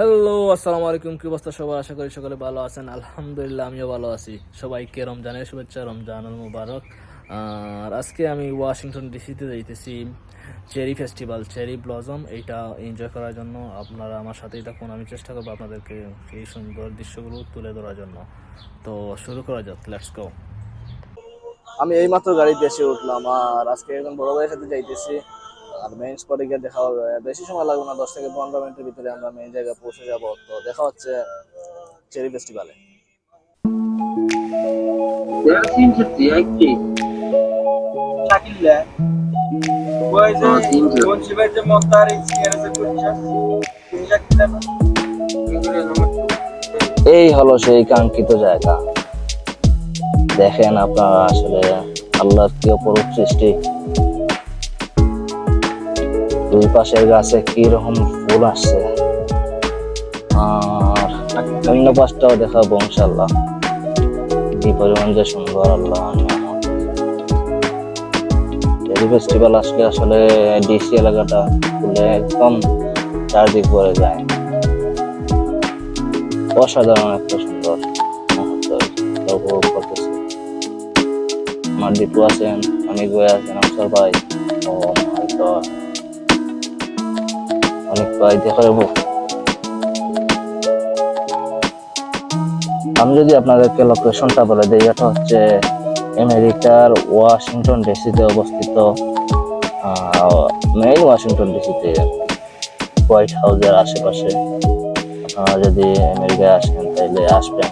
Hello আসসালামু আলাইকুম। কি অবস্থা সবার? আশা করি সকলে ভালো আছেন। আলহামদুলিল্লাহ, আমিও ভালো আছি। সবাইকে রমজানের শুভেচ্ছা, রমজানুল মুবারক। আর আজকে আমি ওয়াশিংটন ডিসিতে যাইতেছি। চেরি ফেস্টিভ্যাল, চেরি ব্লজম এইটা এনজয় করার জন্য। আপনারা আমার সাথেই থাকুন। আমি চেষ্টা করব আপনাদেরকে এই সুন্দর দৃশ্যগুলো তুলে ধরার জন্য। তো শুরু করা যাক লেটস গো আমি এইমাত্র গাড়িতে এসে উঠলাম, আর আজকে একজন বড় ভাইয়ের সাথে যাইতেছি। আর মেইন স্পটে গিয়ে দেখা হবে। বেশি সময় লাগবে না দশ থেকে পনেরো মিনিটের ভিতরে আমরা মেইন জায়গায় পৌঁছে যাব। তো দেখা হচ্ছে চেরি ফেস্টিভ্যালে? এই হলো সেই কাঙ্ক্ষিত জায়গা। দেখেন আপনারা আসলে আল্লাহর কি অপরূপ সৃষ্টি। দুই পাশের গাছে কি রকম ফুল আসছে। আর অন্য পাশটাও দেখাবো ইনশাল্লাহ কি পরিমাণ যে সুন্দর, আল্লাহ চেরি ফেস্টিভ্যাল আসলে আসলে ডিসি এলাকাটা খুলে একদম চারদিক ভরে যায়। অসাধারণ একটা সুন্দর উপভোগ আমার দীপু আছেন, অনেক বই আছেন আফসার ভাই ও মাই গড অনেক যাব আমি যদি আপনাদেরকে লোকেশনটা বলে দিই, এটা হচ্ছে আমেরিকার ওয়াশিংটন ডিসিতে অবস্থিত মেইন ওয়াশিংটন ডিসিতে, হোয়াইট হাউসের আশেপাশে। আপনারা যদি আমেরিকায় আসেন, তাহলে আসবেন।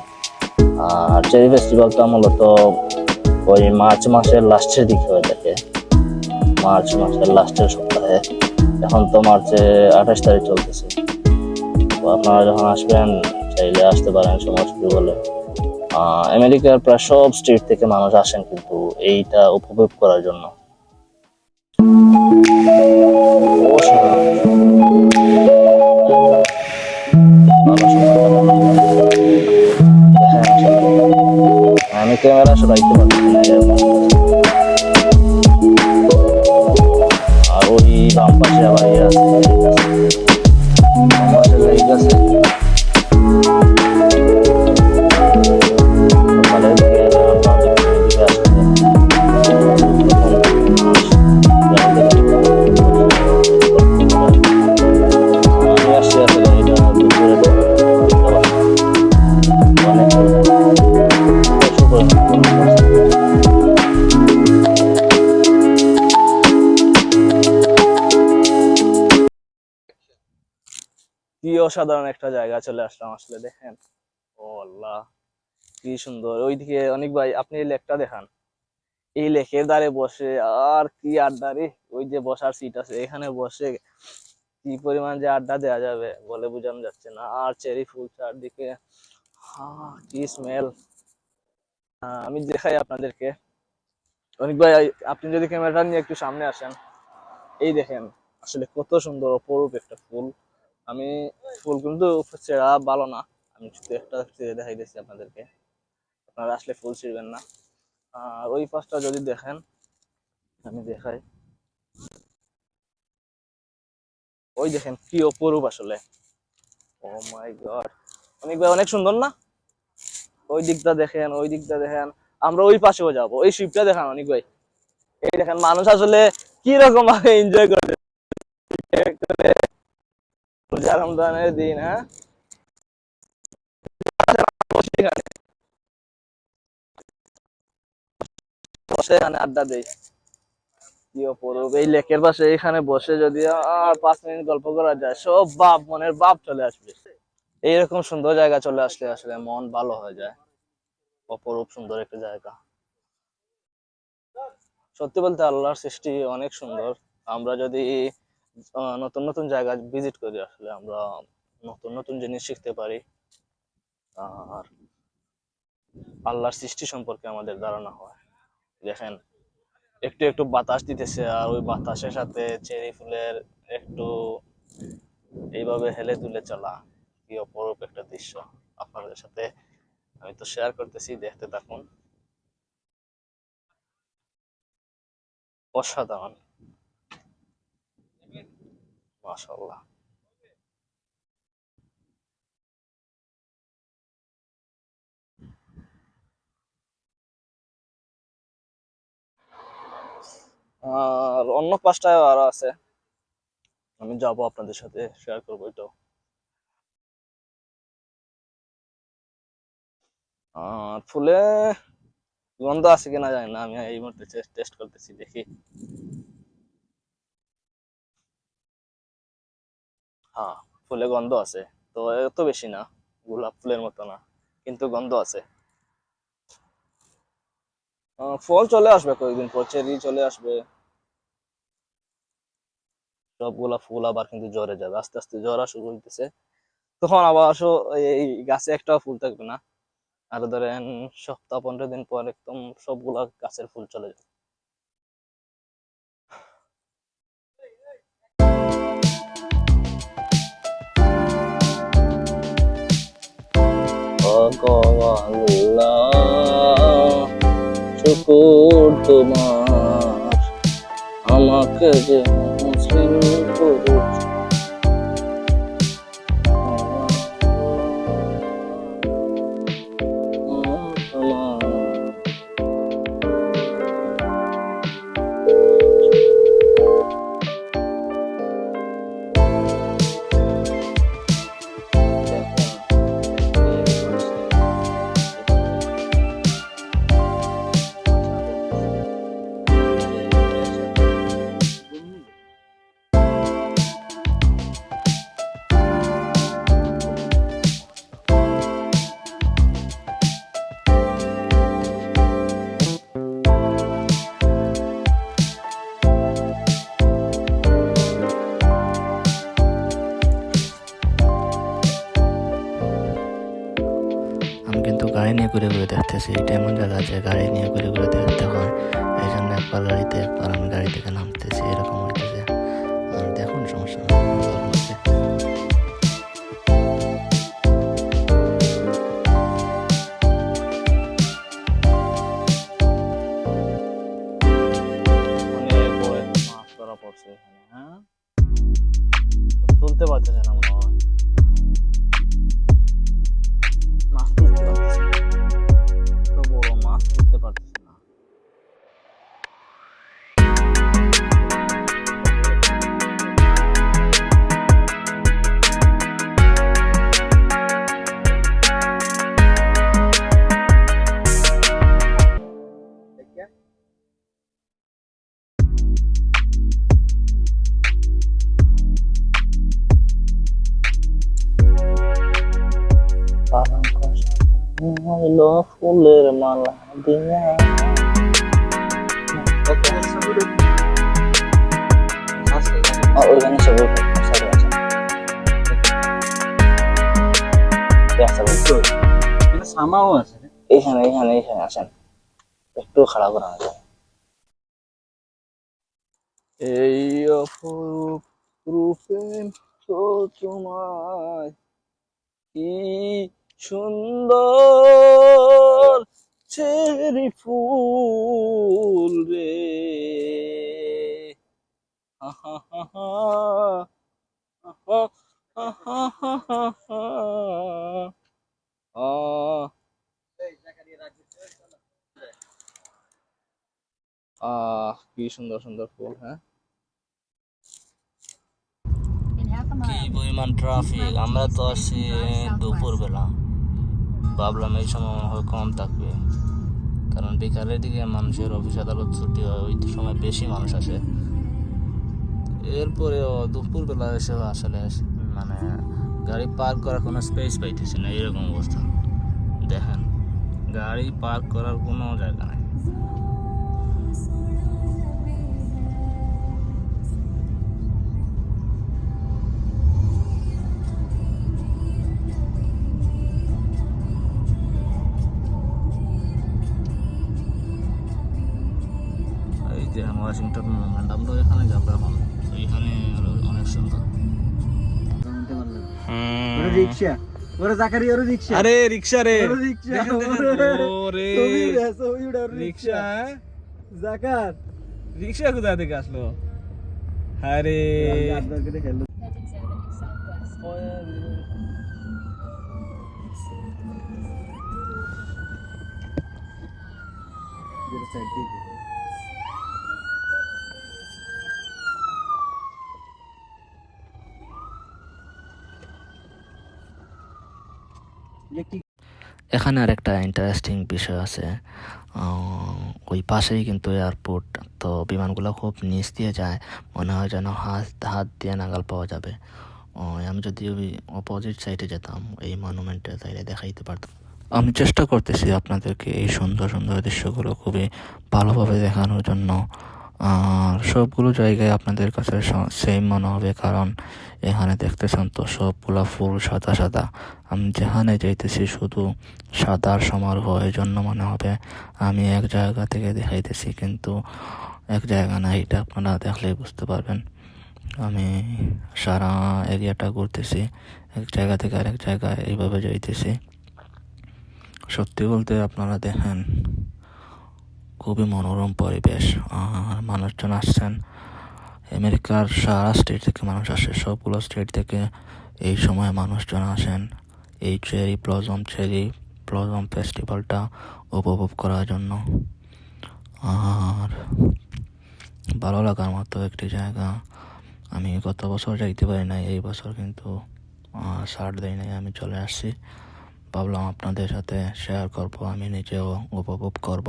আর চেরি ফেস্টিভ্যালটা মূলত ওই মার্চ মাসের লাস্টের দিকে হয়ে থাকে। মার্চ মাসের লাস্টের সপ্তাহে। এখন তো মার্চে আঠাশ তারিখ চলতেছে। আপনারা যখন আসবেন চাইলে আসতে পারেন সময় হলে। আহ, আমেরিকার প্রায় সব স্টেট থেকে মানুষ আসেন কিন্তু এইটা উপভোগ করার জন্য। আমি ক্যামেরা সরাইতে পারছি ওই বাম পাশে আবার ইয়ে কি অসাধারণ একটা জায়গা চলে আসলাম আসলে, দেখেন। ও আল্লাহ, কি সুন্দর। ওইদিকে অনেক ভাই, আপনি এই লেকটা দেখান। এই লেকের ধারে বসে আর কি আড্ডা রে? ওই যে বসার সিট আছে, এখানে বসে কি পরিমাণ যে আড্ডা দেওয়া যাবে বলে বোঝানো যাচ্ছে না। আর চেরি ফুল চারদিকে হ্যাঁ কি স্মেল আমি দেখাই আপনাদেরকে। অনেক ভাই, আপনি যদি ক্যামেরাটা নিয়ে একটু সামনে আসেন, এই দেখেন, আসলে কত সুন্দর, অপরূপ একটা ফুল। আমি ফুল কিন্তু ছেঁড়া ভালো না। আমি শুধু একটা ছেড়ে দেখাই দিচ্ছি আপনাদেরকে। আপনারা আসলে ফুল ছিঁড়বেন না। আর ওই পাশটা যদি দেখেন, আমি দেখাই। ওই দেখেন কি অপরূপ আসলে। ও মাই গড অনেক অনেক সুন্দর না? ওই দিকটা দেখেন, ওই দিকটা দেখেন। আমরা ওই পাশেও যাব। ওই শিপটা দেখান অনেক ভাই। এই দেখেন, মানুষ আসলে কি রকম ভাবে এনজয় করে। রমজানের দিন হ্যাঁ? আড্ডা দেই। লেকের পাশে বসে যদি আর পাঁচ মিনিট গল্প করা যায়, সব বাপ, মনের বাপ চলে আসবে। এইরকম সুন্দর জায়গা চলে আসলে আসলে মন ভালো হয়ে যায়। অপরূপ সুন্দর একটা জায়গা। সত্যি বলতে আল্লাহর সৃষ্টি অনেক সুন্দর। আমরা যদি নতুন নতুন জায়গা ভিজিট করি আসলে আমরা, নতুন নতুন জিনিস শিখতে পারি। আর আল্লাহর সৃষ্টি সম্পর্কে আমাদের ধারণা হয়। দেখেন, একটু একটু বাতাস দিতেছে আর ওই বাতাসের সাথে চেরি ফুলের একটু এইভাবে হেলে দুলে চলা কি অপরূপ একটা দৃশ্য। আপনাদের সাথে আমি তো শেয়ার করতেছি, দেখতে থাকুন। অসাধারণ। মাশাল্লাহ আর অন্য পাঁচটায় আরও আছে। আমি যাব আপনাদের সাথে শেয়ার করব এটাও আর ফুলে গন্ধ আছে কিনা জানি না, আমি এই মুহূর্তে টেস্ট করতেছি দেখি। হ্যাঁ ফুলে গন্ধ আছে। তো এত বেশি না, গোলাপ ফুলের মতো না, কিন্তু গন্ধ আছে। ফল চলে আসবে কয়েকদিন পর, চেরি চলে আসবে। সবগুলা ফুল আবার কিন্তু জ্বরে যাবে, আস্তে আস্তে ঝরা শুরু হইতেছে। তখন আবার আসো এই গাছে একটাও ফুল থাকবে না। আর ধরেন সপ্তাহ পনেরো দিন পর একদম সবগুলা গাছের ফুল চলে যাবে। ভগবান শুকুর তোমার আমাকে যে মুসলিম করেছ ঘুরে ঘুরে দেখতেছি। এটা এমন জায়গা আছে গাড়ি নিয়ে ঘুরে ঘুরে দেখতে হয়। এই জন্য একবার গাড়িতে একবার আমি গাড়ি থেকে নামতেছি, এরকম হইল ফুলের মালা দিয়া। ওইখানে রাস্তা বলতে। সামাও আছে। এইখানে এইখানে এইখানে আসেন একটু খারাপ করা আছে। এই অপরূপ রূপে তো তোমায় কি সুন্দর চেরি ফুল রে আহা কি সুন্দর সুন্দর ফুল হ্যাঁ কি পরিমাণ ট্রাফিক আমরা তো আসছি দুপুর বেলা ভাবলাম এই সময় হয় কম থাকবে। কারণ বিকালের দিকে মানুষের অফিস আদালত ছুটি হয় ওই সময় বেশি মানুষ আসে। এরপরেও দুপুর বেলা এসে আসলে মানে গাড়ি পার্ক করার কোনো স্পেস পাইতেছে না এরকম অবস্থা। দেখেন গাড়ি পার্ক করার কোনো জায়গা নাই। ওয়াশিংটন মুভমেন্ট আমরা এখানে যাব এখন। এইখানে আরও অনেক সুন্দর। রিক্সা জাকারি আরে রিক্সা রে। রিক্সা দেখেন, দেখেন। ওরে। ছবি রে, ছবি উঠা, ওরে রিক্সা। কোথা থেকে আসলো? আরে। side দিয়ে। এখানে আরেকটা ইন্টারেস্টিং বিষয় আছে। ওই পাশেই কিন্তু এয়ারপোর্ট তো বিমানগুলো খুব নিচ দিয়ে যায়। মনে হয় যেন হাত হাত দিয়ে নাগাল পাওয়া যাবে। আমি যদি ওই অপোজিট সাইডে যেতাম, এই মনুমেন্টে সাইডে দেখাইতে পারতাম। আমি চেষ্টা করতেছি আপনাদেরকে এই সুন্দর সুন্দর দৃশ্যগুলো খুবই ভালোভাবে দেখানোর জন্য। আর সবগুলো জায়গায় আপনাদের কাছে সেম মনে হবে, কারণ এখানে দেখতেছেন তো সবগুলা ফুল সাদা সাদা। আমি যেখানে যাইতেছি শুধু সাদার সমারোহ এই জন্য মনে হবে আমি এক জায়গা থেকে দেখাইতেছি, কিন্তু এক জায়গা না, এটা আপনারা দেখলেই বুঝতে পারবেন। আমি সারা এরিয়াটা ঘুরতেছি, এক জায়গা থেকে আরেক জায়গায় এইভাবে যাইতেছি। সত্যি বলতে আপনারা দেখেন খুবই মনোরম পরিবেশ। আর মানুষজন আসছেন। আমেরিকার সারা স্টেট থেকে মানুষ আসে। সবগুলো স্টেট থেকে এই সময় মানুষজন আসেন। এই চেরি ব্লজম চেরি ব্লজম ফেস্টিভ্যালটা উপভোগ করার জন্য। আর ভালো লাগার মতো একটি জায়গা। আমি গত বছর যাইতে পারি নাই, এই বছর কিন্তু ছাড় দেয় নাই, আমি চলে আসছি। ভাবলাম আপনাদের সাথে শেয়ার করব, আমি নিজেও উপভোগ করব।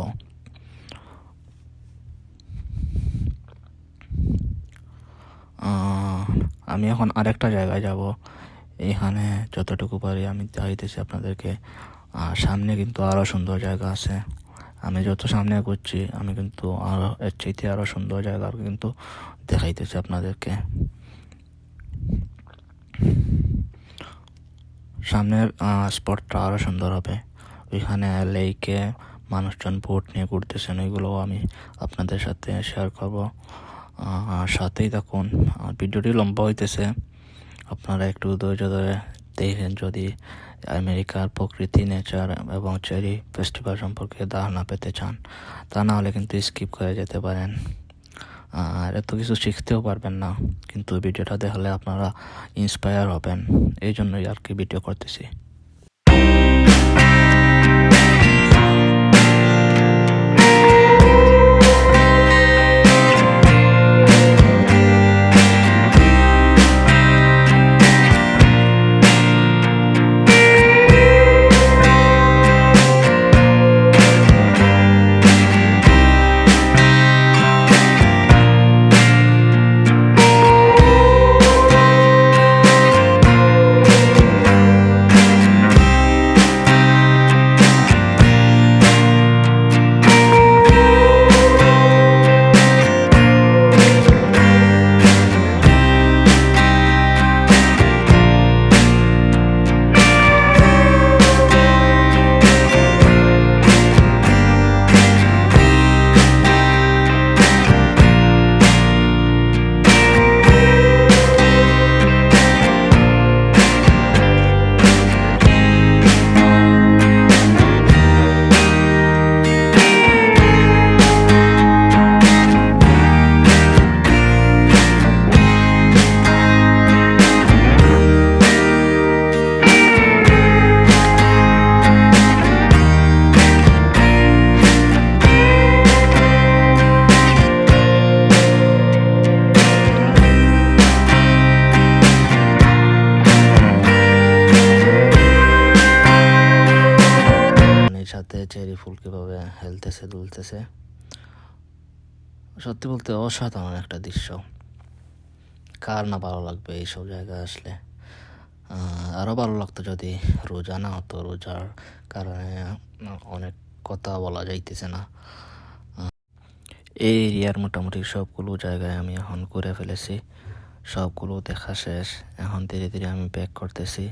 আমি এখন আরেকটা জায়গায় যাব। এখানে যতটুকু পারি আমি চাইতেছি আপনাদেরকে। আর সামনে কিন্তু আরও সুন্দর জায়গা আছে। আমি যত সামনে এগোচ্ছি, আমি কিন্তু আরও এর চাইতে আরও সুন্দর জায়গা কিন্তু দেখাইতেছি আপনাদেরকে। সামনের স্পটটা আরও সুন্দর হবে। ওইখানে লেইকে মানুষজন বোট নিয়ে ঘুরতেছেন, ওইগুলোও আমি আপনাদের সাথে শেয়ার করব। আর সাথেই থাকুন। আর ভিডিওটি লম্বা হইতেছে। আপনারা একটু ধৈর্য ধরে দেখেন যদি আমেরিকার প্রকৃতি, নেচার এবং চেরি ফেস্টিভ্যাল সম্পর্কে ধারণা পেতে চান। তা না হলে কিন্তু স্কিপ করে যেতে পারেন। আর এত কিছু শিখতেও পারবেন না, কিন্তু ভিডিওটা দেখলে আপনারা ইন্সপায়ার হবেন। এই জন্যই আর কি ভিডিও করতেছি। দুলতেছে সত্যি বলতে অসাধারণ একটা দৃশ্য। কার না ভালো লাগবে এইসব জায়গায় আসলে? আরও ভালো লাগতো যদি রোজা না হতো। রোজার কারণে অনেক কথা বলা যাইতেছে না। এই এরিয়ার মোটামুটি সবগুলো জায়গায় আমি এখন ঘুরে ফেলেছি। সবগুলো দেখা শেষ। এখন ধীরে ধীরে আমি ব্যাক করতেছি।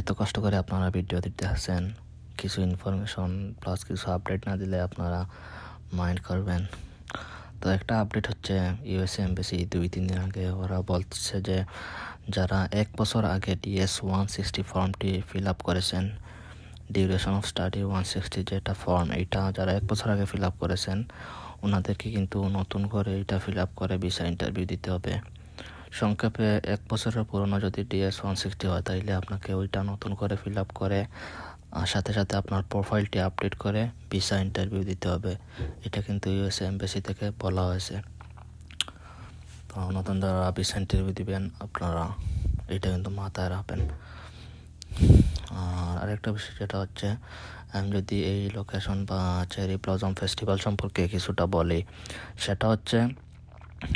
এত কষ্ট করে আপনারা ভিডিও দিতে আসছেন কিছু ইনফরমেশন প্লাস কিছু আপডেট না দিলে আপনারা মাইন্ড করবেন। তো একটা আপডেট হচ্ছে ইউএসএ এমবেসি দুই, তিন দিন আগে ওরা বলছে যে যারা এক বছর আগে ডিএস ওয়ান সিক্সটি ফর্মটি ফিল আপ করেছেন duration of study one sixty যেটা ফর্ম এইটা যারা এক বছর আগে ফিল আপ করেছেন, ওনাদেরকে কিন্তু নতুন করে এটা ফিল আপ করে ভিসা ইন্টারভিউ দিতে হবে। সংক্ষেপে, এক বছরের পুরনো যদি ডিএস ওয়ান সিক্সটি হয়, তাইলে আপনাকে ওইটা নতুন করে ফিল আপ করে সাথে সাথে আপনার প্রোফাইলটি আপডেট করে ভিসা ইন্টারভিউ দিতে হবে। এটা কিন্তু ইউএসএ এমবেসি থেকে বলা হয়েছে। তো নতুন যারা ভিসা ইন্টারভিউ দিবেন, আপনারা এটা কিন্তু মাথায় রাখবেন। আর আরেকটা বিষয় যেটা হচ্ছে, আমি যদি এই লোকেশন বা চেরি ব্লজম ফেস্টিভ্যাল সম্পর্কে কিছুটা বলি, সেটা হচ্ছে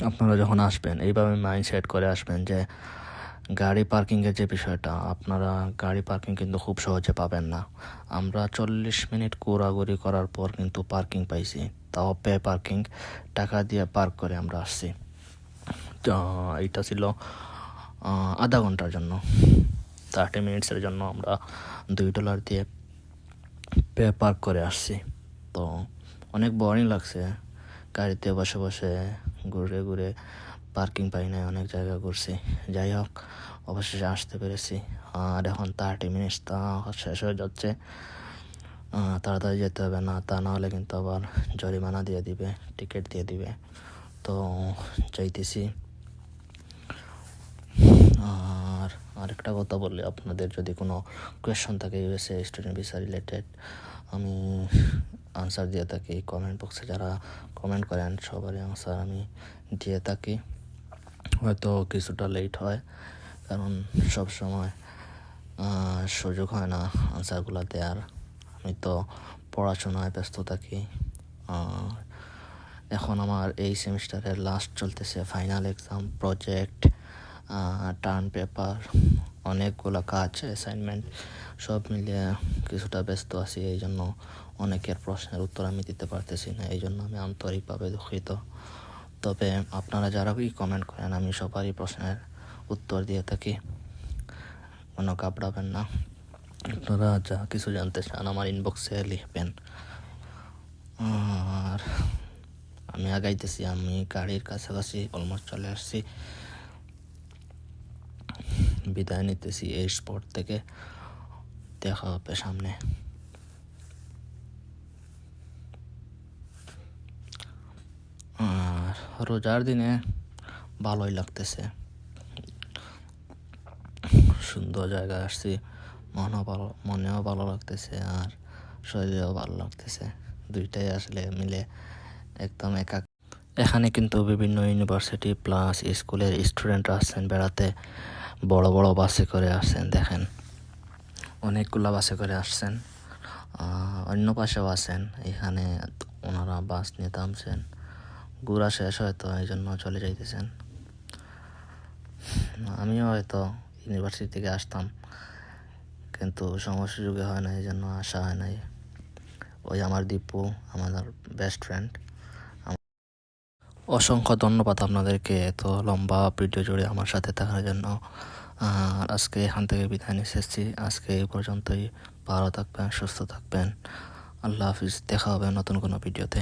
আপনারা যখন আসবেন, এইভাবে মাইন্ড সেট করে আসবেন যে গাড়ি পার্কিংয়ের যে বিষয়টা, আপনারা গাড়ি পার্কিং কিন্তু খুব সহজে পাবেন না। আমরা চল্লিশ মিনিট ঘোরাঘুরি করার পর কিন্তু পার্কিং পাইছি। তাও পে পার্কিং, টাকা দিয়ে পার্ক করে আমরা আসছি। তো এইটা ছিল আধা ঘণ্টার জন্য। থার্টি মিনিটসের জন্য আমরা দুই ডলার দিয়ে পে পার্ক করে আসছি। তো অনেক বোরিং লাগছে। গাড়িতে বসে বসে ঘুরে ঘুরে পার্কিং পাই নাই, অনেক জায়গা ঘুরছি। যাই হোক, অবশেষে আসতে পেরেছি। আর এখন থার্টি মিনিটস তা শেষ হয়ে যাচ্ছে। তাড়াতাড়ি যেতে হবে, না তা না হলে কিন্তু আবার জরিমানা দিয়ে দিবে টিকিট দিয়ে দিবে। তো চাইতেছি। আর আরেকটা কথা বললে আপনাদের যদি কোনো কোয়েশন থাকে ইউএসএ স্টুডেন্ট ভিসা রিলেটেড আমি আনসার দিয়ে থাকি। কমেন্ট বক্সে যারা কমেন্ট করেন, সবারই আনসার আমি দিয়ে থাকি। হয়তো কিছুটা লেট হয়, কারণ সব সময় সুযোগ হয় না আনসারগুলো দেওয়ার আমি তো পড়াশোনায় ব্যস্ত থাকি এখন আমার এই সেমিস্টারের লাস্ট চলতেছে final exam project term paper অনেকগুলো কাজ অ্যাসাইনমেন্ট সব মিলিয়ে কিছুটা ব্যস্ত আছি এই জন্য অনেকের প্রশ্নের উত্তর আমি দিতে পারতেছি না এই জন্য আমি আন্তরিকভাবে দুঃখিত। তবে আপনারা যারা কি কমেন্ট করেন, আমি সবারই প্রশ্নের উত্তর দিয়ে থাকি। কোনো ঘাবড়াবেন না। আপনারা যা কিছু জানতে চান আমার ইনবক্সে লিখবেন। আর আমি আগাইতেছি, আমি গাড়ির কাছাকাছি অলমোস্ট চলে আসছি। বিদায় নিতেছি এই স্পট থেকে। দেখা হবে সামনে। আর রোজার দিনে ভালোই লাগতেছে। সুন্দর জায়গায় আসছি, মনও ভালো, মনেও ভালো লাগতেছে আর শরীরেও ভালো লাগতেছে। দুইটাই আসলে মিলে একদম একা এখানে কিন্তু বিভিন্ন ইউনিভার্সিটি প্লাস স্কুলের স্টুডেন্টরা আসছেন বেড়াতে, বড় বড় বাসে করে আসছেন, দেখেন। অনেকগুলো বাসে করে আসছেন। অন্য পাশেও আসেন এখানে ওনারা বাস নিয়ে থামছেন। ঘোরা শেষ হয়তো এই জন্য চলে যাইতেছেন। আমিও হয়তো ইউনিভার্সিটি থেকে আসতাম, কিন্তু সময় সুযোগে হয় না এই জন্য আসা হয় নাই। ওই আমার দীপু আমাদের বেস্ট ফ্রেন্ড অসংখ্য ধন্যবাদ আপনাদেরকে এত লম্বা ভিডিও জুড়ে আমার সাথে থাকার জন্য। আর আজকে এখান থেকে বিদায় নিয়ে এসেছি। আজকে এই পর্যন্তই। ভালো থাকবেন, সুস্থ থাকবেন। আল্লাহ হাফিজ, দেখা হবে নতুন কোনো ভিডিওতে